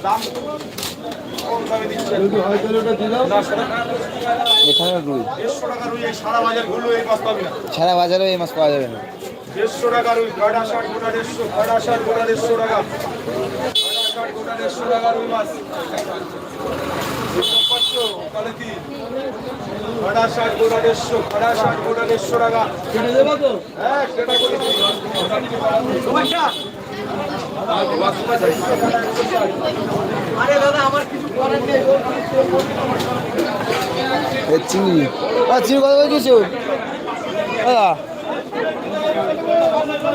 দামে এখানে রুই সারা বাজারে এই মাছ পাওয়া যাবে না। দেড়শো টাকা রুই ষাট গোটা দেড়শো ষাট গোটা দেড়শো টাকা। ষাট গোটা দেড়শো টাকা রুই মাছ। ষাট গোটা দেড়শো ষাট গোটা দেড়শো টাকা। হ্যাঁ সেটা চিংড়ি। ও চিংড়ি কত করে দিয়েছ? দাদা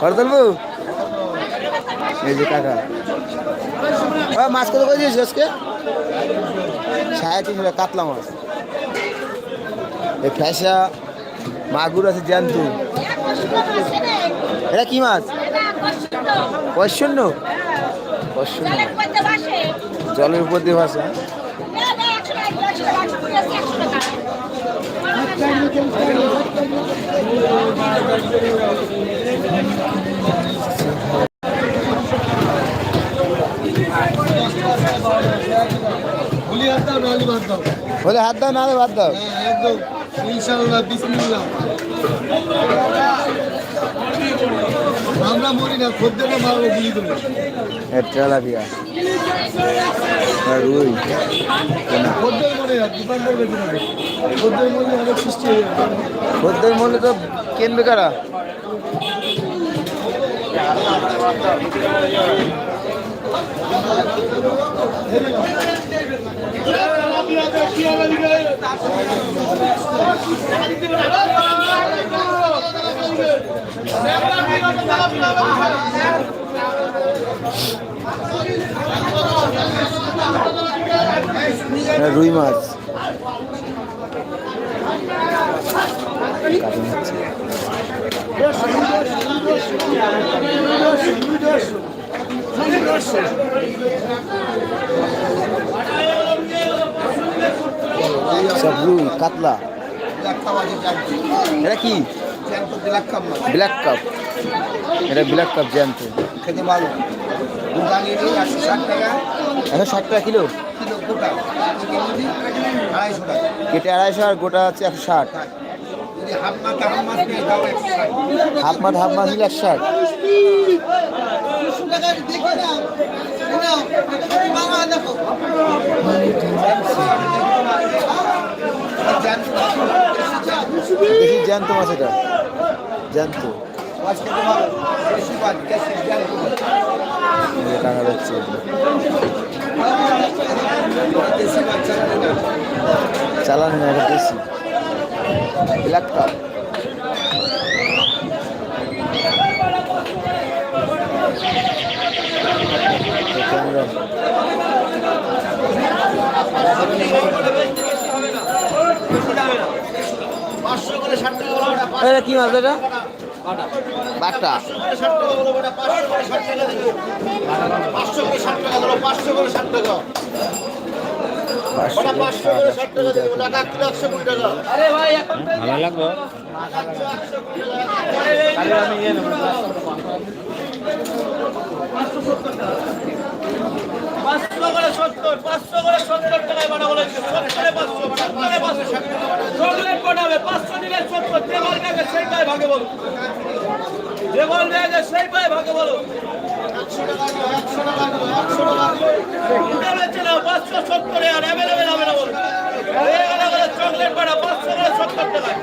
করতলবু এই যে কাকা। মাছ কত করে দিয়েছিস আজকে? সাড়ে তিনশো টাকা, কাতলা মাছ। এই ফ্যাসা, মাগুর আছে জ্যান্তু। এটা কি মাছ? পয়শূন্য পয়শূন্য জলের উপর দিয়ে ভাসা বলে হাত দাও নাহলে বাদ দাও। একদম ইনশাল্লাহ বিসমিল্লাহ। আমরা মরি না খদ্দের মারবো গুলি দেবো তেলাপিয়া রুই। খদ্দের মরে না দোকান করবে খদ্দের মরে অনেক সৃষ্টি হয়ে খদ্দের তো কিনবে কারা? রুই মাছ। হচ্ছে সব রুই কাতলা। এটা কি? ব্ল্যাক কাপ এটা ব্ল্যাক কাপ জ্যান্ত। একশো ষাট টাকা কিলো? কেটে আড়াইশো আর গোটা হচ্ছে একশো ষাট। হাফ মাছ হাফ মাছ নিলে একশো ষাট। দেখি জ্যান্ত মাছ এটা। জ্যান্ত। টাকা যাচ্ছে দেশি মাছ না চালানি এটা বেশি ব্ল্যাক কাপ এটা কি মাছ এটা? বাটা ভালো লাগল পাঁচশো করে সত্তর, পাঁচশো করে সত্তর টাকায় বানা বলেছে। সত্তরে পাঁচশো সত্তরে পাঁচশো। বানাবে, পাঁচশো দিলে সত্তর। যে সেই পায় ভাগে বলো। যে সেই পায় ভাগে বলো। পাঁচশো সত্তরে আর অ্যাভেলেবেল হবে না বলো। গেলে বলে চকলেট পাঁচশো করে সত্তর টাকায়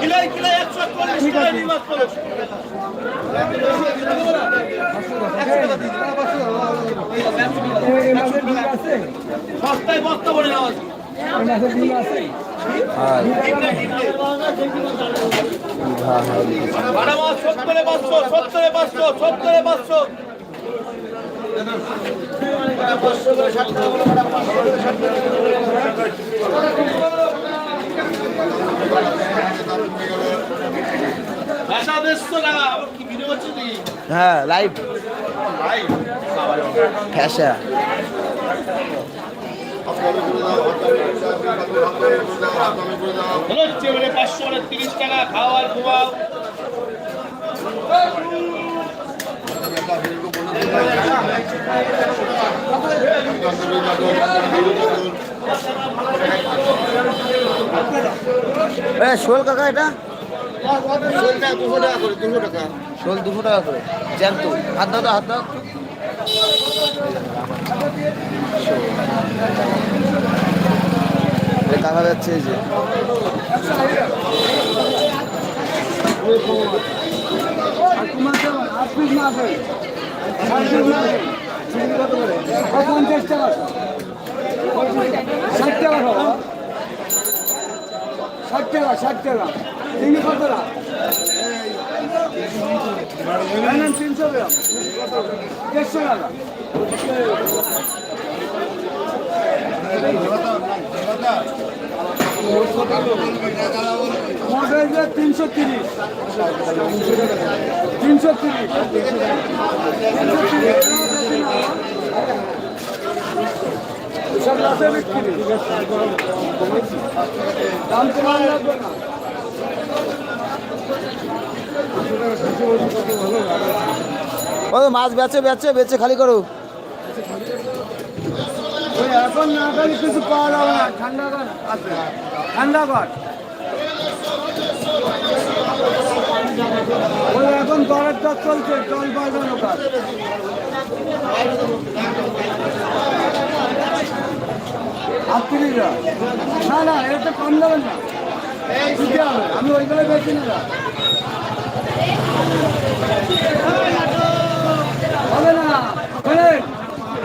কিলাই কিলাই একশো চল্লিশ টাকা করো সস্তায় বস্তা বলে নেওয়া সত্তরে পাঁচশো সত্তরে পাঁচশো সত্তরে পাঁচশো। হ্যাঁ হচ্ছে মানে পাঁচশো তিরিশ টাকা খাওয়ার এ শোল কাকা এটা? শোল দুশো টাকা করে, জ্যান্ত। হাত তো, হাত দাও। কাকা যাচ্ছে যে। পঞ্চাশ টাকা ষাট টাকা ষাট টাকা ষাট টাকা চিংড়ি কত তিনশো গ্রাম দেড়শো টাকা তিনশো তিরিশ তিনশো তিরিশ মাছ বেচে বেচে বেচে খালি করো। ওই এখন না খালি কিছু পাওয়া যাবে না ঠান্ডা কর আছে। ঠান্ডা কর ওই এখন দরের দর চলছে, জল বাজানো কাজ। আটত্রিশ না না, এটা কম যাবেন না। আমি ওইগুলো বেশি না হবে না হবে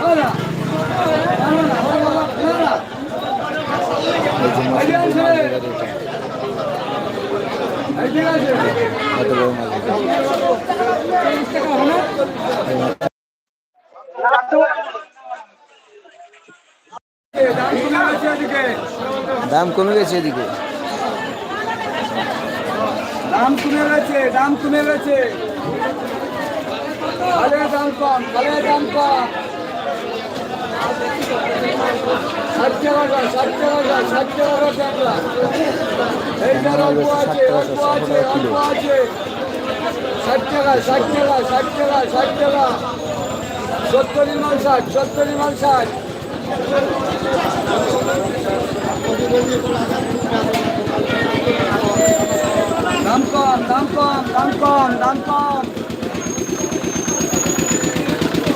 হবে না হবে না হবে না হবে না এই যে মাছ বড় টাকা কমে গেছে এদিকে দাম কমে গেছে এদিকে। দাম কমে গেছে, দাম কমে গেছে। ভালো দাম কম, ভালো দাম কম। ষাট টাকা ষাট টাকা ষাট টাকা ষাট টাকা সত্তরি মাল ষাট সত্তরি মাল ষাট দাম কম দাম কম দাম কম দাম কম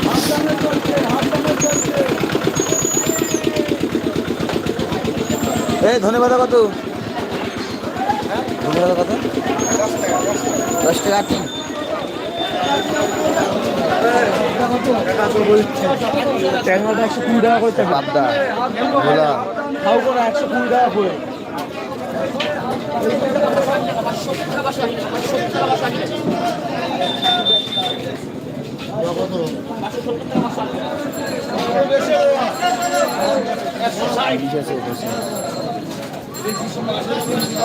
হাত দামে চলছে হাত দামে চলছে এই ধন্যবাদ কত ধন্যবাদ কত দশ টাকা আটি ট্যাংরাটা একশো কুড়ি টাকা করে পাবদা ভোলা। খাও করে একশো কুড়ি টাকা করে। বিশ আছে বেশি।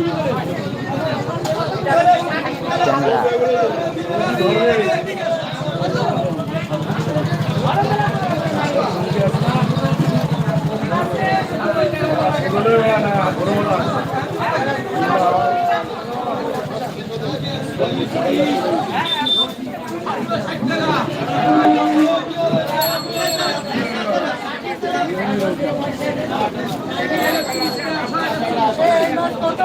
ট্যাংরা কত